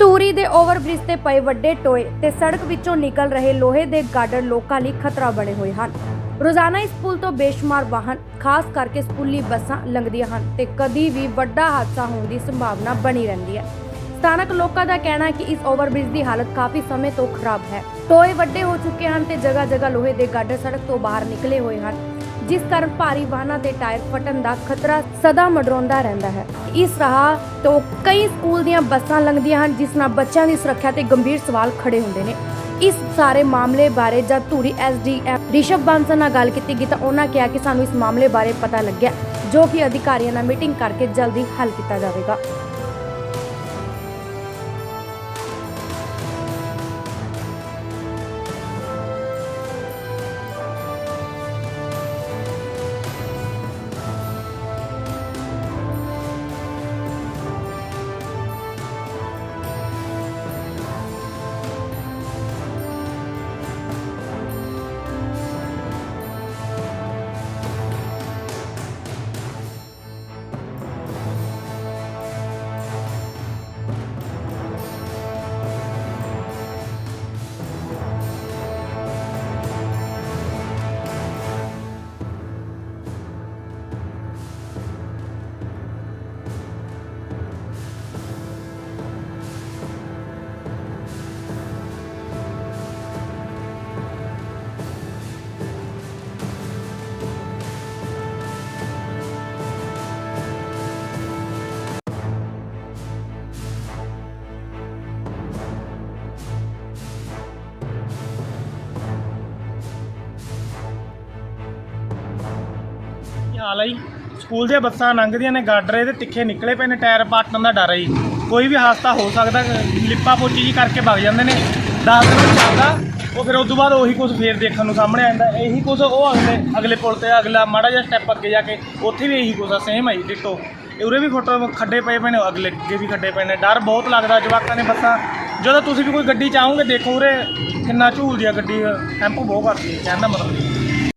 ਟੂਰੀ ਦੇ ਓਵਰਬ੍ਰਿਜ ਤੇ ਪਏ ਵੱਡੇ ਟੋਏ ਤੇ ਸੜਕ ਵਿੱਚੋਂ ਨਿਕਲ ਰਹੇ ਲੋਹੇ ਦੇ ਗਾਡਰ ਲੋਕਾਂ ਲਈ ਖਤਰਾ ਬਣੇ ਹੋਏ ਹਨ। ਰੋਜ਼ਾਨਾ ਇਸ ਪੁਲ ਤੋਂ ਬੇਸ਼ੁਮਾਰ ਵਾਹਨ, ਖਾਸ ਕਰਕੇ ਸਕੂਲੀ ਬੱਸਾਂ ਲੰਘਦੀਆਂ ਹਨ ਤੇ ਕਦੀ ਵੀ ਵੱਡਾ ਹਾਦਸਾ ਹੋਣ ਦੀ ਸੰਭਾਵਨਾ ਬਣੀ ਰਹਿੰਦੀ ਹੈ। ਸਥਾਨਕ ਲੋਕਾਂ ਦਾ ਕਹਿਣਾ ਹੈ ਕਿ ਇਸ ਓਵਰਬ੍ਰਿਜ ਦੀ ਹਾਲਤ ਕਾਫੀ ਸਮੇਂ ਤੋਂ ਖਰਾਬ ਹੈ। ਟੋਏ ਵੱਡੇ ਹੋ ਚੁੱਕੇ ਹਨ ਤੇ ਜਗ੍ਹਾ ਜਗ੍ਹਾ ਲੋਹੇ ਦੇ ਗਾਡਰ ਸੜਕ ਤੋਂ ਬਾਹਰ ਨਿਕਲੇ ਹੋਏ ਹਨ। ਜਿਸ ਕਾਰਨ ਭਾਰੀ ਵਾਹਨਾਂ ਦੇ ਟਾਇਰ ਫਟਣ ਦਾ ਖਤਰਾ ਸਦਾ ਮੰਡਰਾਉਂਦਾ ਰਹਿੰਦਾ ਹੈ। ਇਸ ਰਾਹ ਤੋਂ ਕਈ ਸਕੂਲ ਦੀਆਂ ਬੱਸਾਂ ਲੰਘਦੀਆਂ ਹਨ, ਜਿਸ ਨਾਲ ਬੱਚਿਆਂ ਦੀ ਸੁਰੱਖਿਆ ਤੇ ਗੰਭੀਰ ਸਵਾਲ ਖੜੇ ਹੁੰਦੇ ਨੇ। ਇਸ ਸਾਰੇ ਮਾਮਲੇ ਬਾਰੇ ਜਦ ਧੂਰੀ ਐਸਡੀਐਮ ਰਿਸ਼ਵ ਬਾਂਸਲ ਨਾਲ ਗੱਲ ਕੀਤੀ ਗਈ ਤਾਂ ਉਹਨਾਂ ਕਿਹਾ ਕਿ ਸਾਨੂੰ ਇਸ ਮਾਮਲੇ ਬਾਰੇ ਪਤਾ ਲੱਗਿਆ, ਜੋ ਕਿ ਅਧਿਕਾਰੀਆਂ ਨਾਲ ਮੀਟਿੰਗ ਕਰਕੇ ਜਲਦੀ ਹੱਲ ਕੀਤਾ ਜਾਵੇਗਾ। ਹਾਲ ਆ ਜੀ। ਸਕੂਲ ਦੀਆਂ ਬੱਸਾਂ ਲੰਘਦੀਆਂ ਨੇ, ਗਾਡਰੇ ਦੇ ਤਿੱਖੇ ਨਿਕਲੇ ਪਏ ਨੇ, ਟਾਇਰ ਪਾਟਣ ਦਾ ਡਰ ਹੈ ਜੀ। ਕੋਈ ਵੀ ਹਾਦਸਾ ਹੋ ਸਕਦਾ, ਲਿਪਾ ਪੋਚੀ ਜੀ ਕਰਕੇ ਵਗ ਜਾਂਦੇ ਨੇ। 10 ਦਿਨ ਚੱਲਦਾ, ਉਹ ਫਿਰ ਉਸ ਤੋਂ ਬਾਅਦ ਉਹੀ ਕੁਝ ਫੇਰ ਦੇਖਣ ਨੂੰ ਸਾਹਮਣੇ ਆਉਂਦਾ। ਇਹੀ ਕੁਝ ਉਹ ਅਗਲੇ ਅਗਲੇ ਪੁਲ ਤੇ, ਅਗਲਾ ਮਾੜਾ ਜਿਹਾ ਸਟੈਪ ਅੱਗੇ ਜਾ ਕੇ, ਉੱਥੇ ਵੀ ਇਹੀ ਕੁਝ ਆ ਸੇਮ ਹੈ ਜੀ ਡਿੱਟੋ ਉਰੇ ਵੀ ਫੋਟੋ ਖੱਡੇ ਪਏ ਪਏ ਨੇ ਅਗਲੇ ਅੱਗੇ ਵੀ ਖੱਡੇ ਪਏ ਨੇ। ਡਰ ਬਹੁਤ ਲੱਗਦਾ ਜਵਾਕਾਂ ਨੇ ਬੱਸਾਂ। ਜਦੋਂ ਤੁਸੀਂ ਵੀ ਕੋਈ ਗੱਡੀ ਚਾਹੋਗੇ ਦੇਖੋ ਉਰੇ ਕਿੰਨਾ ਝੂਲਦੀ ਆ ਗੱਡੀ ਟੈਂਪੂ ਬਹੁਤ ਕਰਦੀ ਹੈ ਕਹਿਣ ਦਾ ਮਤਲਬ